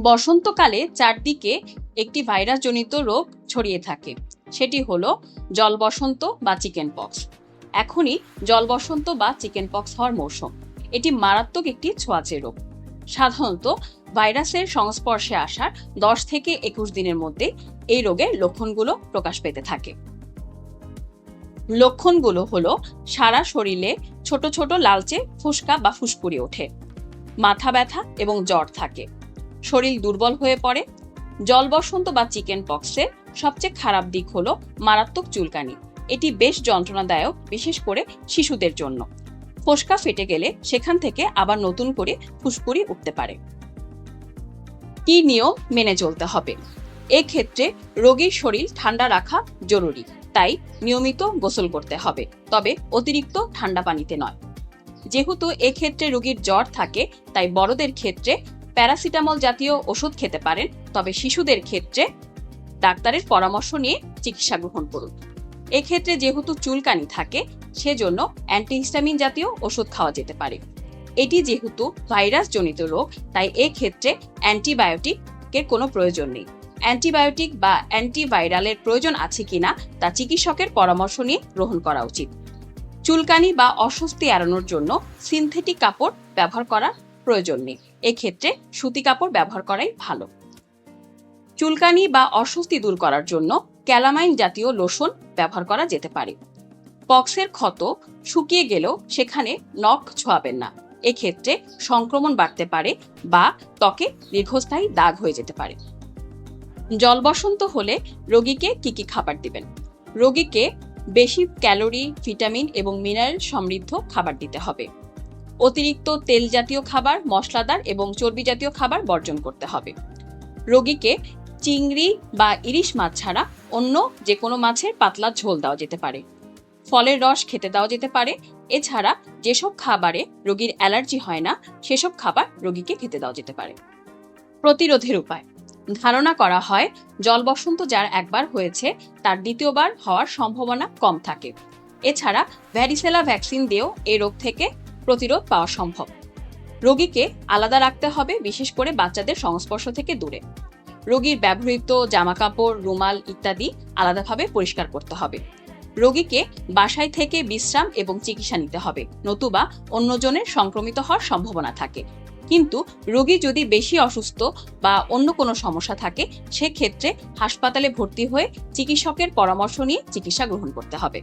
বসন্তকালে চারদিকে একটি ভাইরাসজনিত রোগ ছড়িয়ে থাকে। সেটি হলো জল বসন্ত বা চিকেন পক্স। এখনই জল বসন্ত বা চিকেন পক্স হওয়ার মৌসুম। এটি মারাত্মক একটি ছোঁয়াচে রোগ। সাধারণত ভাইরাসের সংস্পর্শে আসার দশ থেকে একুশ দিনের মধ্যে এই রোগের লক্ষণগুলো প্রকাশ পেতে থাকে। লক্ষণগুলো হলো সারা শরীরে ছোট ছোট লালচে ফুসকা বা ফুসকুড়ি ওঠে। মাথা ব্যথা এবং জ্বর থাকে। শরীর দুর্বল হয়ে পড়ে, জল বসন্ত বা চিকেন পক্সের সবচেয়ে খারাপ দিক হলো মারাত্মক চুলকানি। এটি বেশ যন্ত্রণাদায়ক, বিশেষ করে শিশুদের জন্য। ফোসকা ফেটে গেলে সেখান থেকে আবার নতুন করে ফুসকুড়ি উঠতে পারে। কি নিয়ম মেনে চলতে হবে? এক্ষেত্রে রোগীর শরীর ঠান্ডা রাখা জরুরি, তাই নিয়মিত গোসল করতে হবে, তবে অতিরিক্ত ঠান্ডা পানিতে নয়। যেহেতু এক্ষেত্রে রোগীর জ্বর থাকে, তাই বড়দের ক্ষেত্রে প্যারাসিটামল জাতীয় ওষুধ খেতে পারেন, তবে শিশুদের ক্ষেত্রে ডাক্তারের পরামর্শ নিয়ে চিকিৎসা গ্রহণ করুন। এক্ষেত্রে যেহেতু চুলকানি থাকে, সেজন্য অ্যান্টিহিস্টামিন জাতীয় ওষুধ খাওয়া যেতে পারে। এটি যেহেতু ভাইরাস জনিত রোগ, তাই এক্ষেত্রে অ্যান্টিবায়োটিকের কোনো প্রয়োজন নেই। অ্যান্টিবায়োটিক বা অ্যান্টিভাইরালের প্রয়োজন আছে কিনা, তা চিকিৎসকের পরামর্শ নিয়ে গ্রহণ করা উচিত। চুলকানি বা অস্বস্তি এড়ানোর জন্য সিনথেটিক কাপড় ব্যবহার করার প্রয়োজন নেই। এক্ষেত্রে সুতি কাপড় ব্যবহার করাই ভালো। চুলকানি বা অস্বস্তি দূর করার জন্য ক্যালামাইন জাতীয় লোশন ব্যবহার করা যেতে পারে। পক্সের ক্ষত শুকিয়ে গেলেও সেখানে নখ ছোঁয়াবেন না। এক্ষেত্রে সংক্রমণ বাড়তে পারে বা ত্বকে দীর্ঘস্থায়ী দাগ হয়ে যেতে পারে। জলবসন্ত হলে রোগীকে কি কি খাবার দিবেন? রোগীকে বেশি ক্যালোরি, ভিটামিন এবং মিনারেল সমৃদ্ধ খাবার দিতে হবে। অতিরিক্ত তেল জাতীয় খাবার, মশলাদার এবং চর্বি জাতীয় খাবার বর্জন করতে হবে। রোগীকে চিংড়ি বা ইলিশ মাছ ছাড়া অন্য যে কোনো মাছের পাতলা ঝোল দেওয়া যেতে পারে। ফলের রস খেতে দেওয়া যেতে পারে। এছাড়া যেসব খাবারে রোগীর অ্যালার্জি হয় না, সেসব খাবার রোগীকে খেতে দেওয়া যেতে পারে। প্রতিরোধের উপায়। ধারণা করা হয়, জল বসন্ত যার একবার হয়েছে, তার দ্বিতীয়বার হওয়ার সম্ভাবনা কম থাকে। এছাড়া ভ্যারিসেলা ভ্যাকসিন দিয়েও এই রোগ থেকে প্রতিরোধ পাওয়া সম্ভব। রোগীকে আলাদা রাখতে হবে, বিশেষ করে বাচ্চাদের সংস্পর্শ থেকে দূরে। রোগীর ব্যবহৃত জামাকাপড়, রুমাল ইত্যাদি আলাদাভাবে পরিষ্কার করতে হবে। রোগীকে বাসায় থেকে বিশ্রাম এবং চিকিৎসা নিতে হবে, নতুবা অন্যজনের সংক্রমিত হওয়ার সম্ভাবনা থাকে। কিন্তু রোগী যদি বেশি অসুস্থ বা অন্য কোনো সমস্যা থাকে, সেক্ষেত্রে হাসপাতালে ভর্তি হয়ে চিকিৎসকের পরামর্শ নিয়ে চিকিৎসা গ্রহণ করতে হবে।